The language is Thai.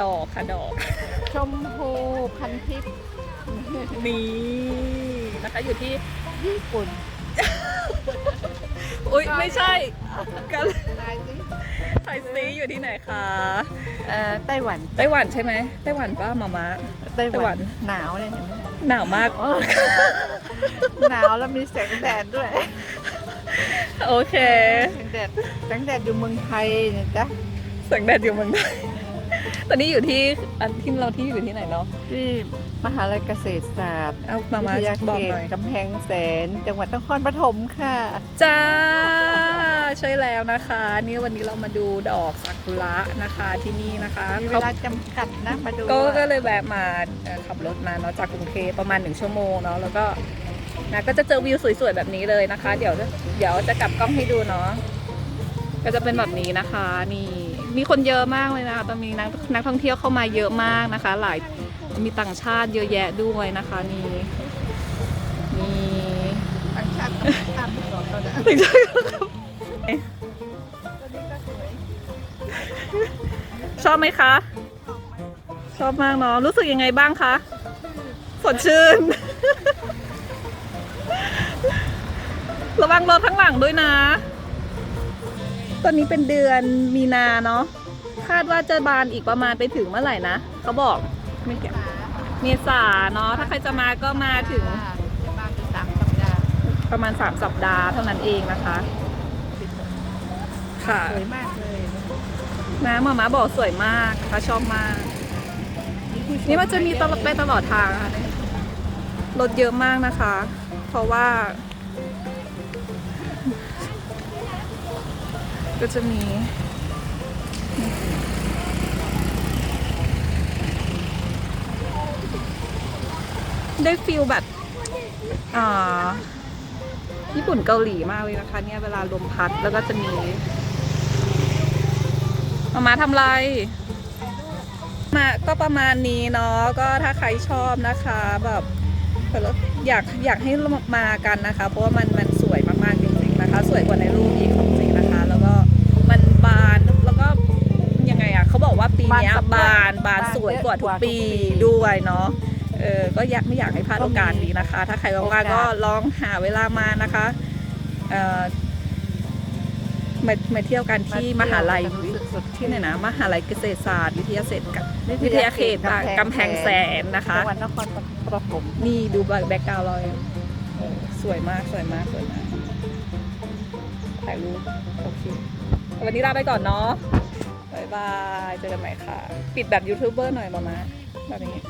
ดอกค่ะดอก ชมพูพันทิพย์นี่นะคะอยู่ที่ญี่ปุ่นอุ้ยไม่ใช่กันนายสิไทยซีอยู่ที่ไหนคะเอ่อไต้หวันไต้หวันใช่ไหมไต้หวันป้ามามาไต้ไต้หหวัวันนหนาวเลยเห็นไหมหนาวมากโอ้หนาวแล้วมีแสงแดดด้วย โอเคแสงแดดแสงแดดอยู่เมืองไทยเนี่ยจ้ะแสงแดดอยู่เมืองไทย ตอนนี้อยู่ที่อันที่เราที่อยู่ที่ไหนเนาะที่มหาลัยเกษตรศาสตร์เอามามาวิทยาบอกเขหตน่อยกำแพงแสน จังหวัดนครปฐมค่ะ จ้าใช่แล้วนะคะนี่วันนี้เรามาดูดอกซากุระนะคะที่นี่นะคะมีเวเขาลาจำกัดนะมาดูก็ก็เลยแวะมาเอ่อขับรถมาเนาะจากกรุงเทพประมาณหนึ่งชั่วโมงเนาะแล้วก็นะก็จะเจอวิวสวยๆแบบนี้เลยนะคะ เดี๋ยวเดี๋ยวจะกลับกล้องให้ดูเนาะก็จะเป็นแบบนี้นะคะนี่ มีคนเยอะมากเลยนะคะตอนนี้นักนักท่องเที่ยวเข้ามาเยอะมากนะคะ หลายมีต่างชาติเยอะแยะด้วยนะคะนี่นี่ต่างชาติตามไปก่อนก็ได้ถึงจะชอบไหมคะ ชอบมากเนาะรู้สึกยังไงบ้างคะสดชื่น ระวังรถข้างหลังด้วยนะ ตอนนี้เป็นเดือนมีนาเนาะคาดว่าจะบานอีกประมาณไปถึงเมื่อไหร่นะเขาบอกไม่เกี่ยวเมษาเนาะถ้าใครจะมาก็มาถึงจะมาถึงสามสัปดาห์ประมาณ3สัปดาห์เท่านั้นเองนะคะ ค่ะสวยมากเลยน้ำมาม่าบอกสวยมากค่ะชอบมาก นี่มันจะมีตลอดไปตลอดทางค่ะรถเยอะมากนะคะ เพราะว่า ก็จะมีได้ฟิลแบบอ่าญี่ปุ่นเกาหลีมากเลยนะคะเนี่ยเวลาลมพัดแล้วก็จะมีมามาทำไร มาก็ประมาณนี้เนาะก็ถ้าใครชอบนะคะ แบบอยากอยากให้มากันนะคะ เพราะว่ามันมันสวย บานบานสวยกว่าทุกปีด้วยเนาะเออก็อยากไม่อยากให้พลาดโอกาสนี้นะคะ ถ้าใครว่างๆก็ลองหาเวลามานะคะเอ่อมามาเที่ยวกันที่มหาลัยสุดที่ไหนนะมหาลัยเกษตรศาสตร์ วิทยาเศรษฐกับวิทยาเขตบางกำแพงแสนนะคะจังหวัดนครปฐมนี่ดูแบ็กกราวด์เราเออสวยมากสวยมากสวยมากถ่ายรูปโอเควันนี้ลาไปก่อนเนาะบายบาย เจอกันใหม่ค่ะ ปิดแบบยูทูบเบอร์หน่อยมามาแบบนี้